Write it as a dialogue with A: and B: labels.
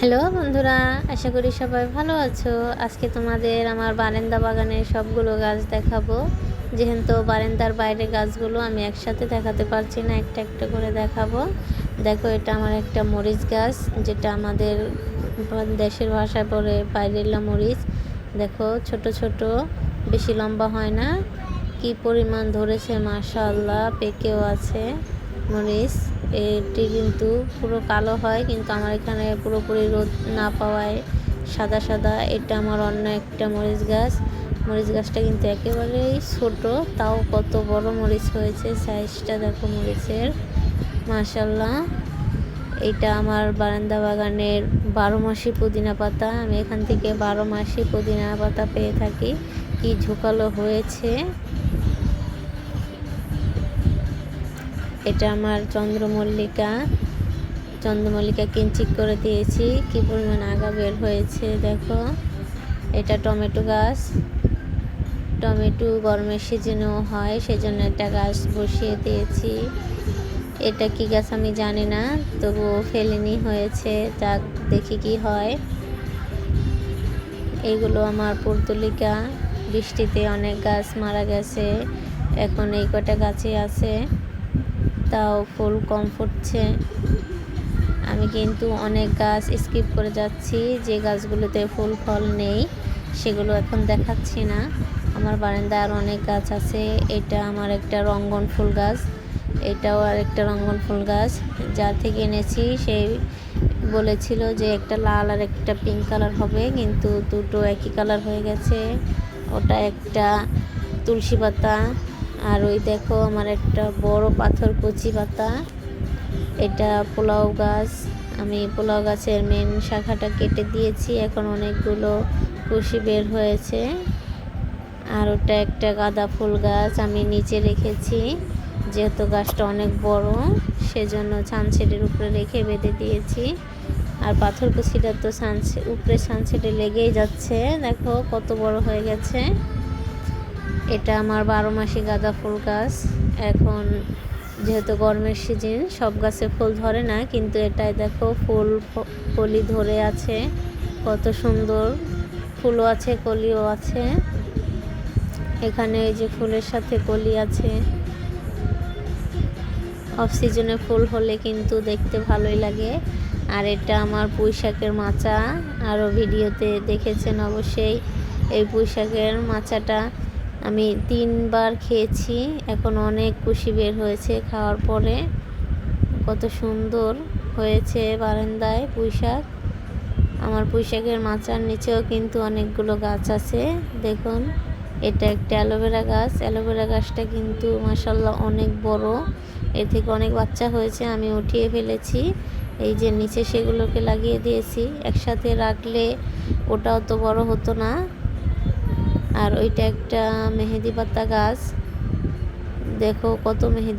A: Hello বন্ধুরা, আশা করি সবাই ভালো আছো। আজকে তোমাদের আমার বারান্দা বাগানের সবগুলো গাছ দেখাবো। যেহেতু বারান্দার বাইরে গাছগুলো আমি একসাথে দেখাতে পারছি না, একটা একটা করে দেখাবো। দেখো, এটা আমার একটা মরিচ গাছ, যেটা আমাদের দেশের ভাষায় পড়ে পাইরেলা মরিচ। দেখো, ছোট ছোট, বেশি লম্বা হয় না। কি পরিমাণ ধরেছে, মাশাআল্লাহ, পেকেও আছে। মরিচ এটি কিন্তু পুরো কালো হয়, কিন্তু আমার এখানে পুরোপুরি রোদ না পাওয়ায় সাদা সাদা। এটা আমার অন্য একটা মরিচ গাছ। মরিচ গাছটা কিন্তু একেবারেই ছোট, তাও কত বড় মরিচ হয়েছে সাইজটা দেখো মরিচের। মাশাল্লাহ এটা আমার বারান্দা বাগানের বারো মাসি পুদিনা পাতা। আমি এখান থেকে বারো মাসি পুদিনা পাতা পেয়ে থাকি। কি ঝুঁকালো হয়েছে। এটা আমার চন্দ্রমল্লিকা। চন্দ্রমল্লিকা কিঞ্চিক করে দিয়েছি। কি পরিমাণ আগা বের হয়েছে দেখো। এটা টমেটো গাছ। টমেটো গরমের সিজনেও হয়, সেজন্য একটা গাছ বসিয়ে দিয়েছি। এটা কি গাছ আমি জানি না তবুও ফেলেনি হয়েছে যাক দেখি কি হয়। এইগুলো আমার পুর্তলিকা। বৃষ্টিতে অনেক গাছ মারা গেছে। এখন এই কটা গাছে আছে। তাও ফুল কম ফুটছে আমি কিন্তু অনেক গাছ স্কিপ করে যাচ্ছি, যে গাছগুলোতে ফুল ফল নেই, সেগুলো এখন দেখাচ্ছি না। আমার বারান্দায় আর অনেক গাছ আছে, এটা আমার একটা রঙ্গন ফুল গাছ, এটাও আর একটা রঙ্গন ফুল গাছ। যা থেকে এনেছি সেই বলেছিল যে একটা লাল আর একটা পিঙ্ক কালার হবে, কিন্তু দুটো একই কালার হয়ে গেছে। ওটা একটা তুলসী পাতা আর ওই দেখো আমার একটা বড় পাথর কচি পাতা। এটা পোলাও গাছ। আমি পোলাও গাছের মেন শাখাটা কেটে দিয়েছি। এখন অনেকগুলো কুশি বের হয়েছে। আর ওটা একটা গাঁদা ফুল গাছ আমি নিচে রেখেছি। যেহেতু গাছটা অনেক বড়, সেজন্য ছানছেটের উপরে রেখে বেঁধে দিয়েছি। আর পাথর কুচিটা তো সানসে উপরে সানসেটে লেগেই যাচ্ছে। দেখো কত বড় হয়ে গেছে। এটা আমার বারো মাসি গাঁদা ফুল গাছ। এখন যেহেতু গরমের সিজন, সব গাছে ফুল ধরে না, কিন্তু এটাই দেখো ফুল কলি ধরে আছে, কত সুন্দর। ফুলও আছে, কলিও আছে। এখানে এই যে ফুলের সাথে কলি আছে। অফ সিজনে ফুল হলে কিন্তু দেখতে ভালোই লাগে। আর এটা আমার পুঁই শাকের মাচা। আরও ভিডিওতে দেখেছেন অবশ্যই। এই পুঁই শাকের মাচাটা আমি তিনবার খেয়েছি, এখন অনেক খুশি বের হয়েছে খাওয়ার পরে। কত সুন্দর হয়েছে বারান্দায় পুঁইশাক। আমার পুঁইশাকের মাচার নিচেও কিন্তু অনেকগুলো গাছ আছে। দেখুন, এটা একটা অ্যালোভেরা গাছ। অ্যালোভেরা গাছটা কিন্তু মাসাল্লাহ অনেক বড়। এর থেকে অনেক বাচ্চা হয়েছে, আমি উঠিয়ে ফেলেছি। এই যে নিচে সেগুলোকে লাগিয়ে দিয়েছি। একসাথে রাখলে ওটাও তো বড় হতো না। আর ওইটা একটা মেহেদি পাতা গাছ। দেখো কত মেহেদি।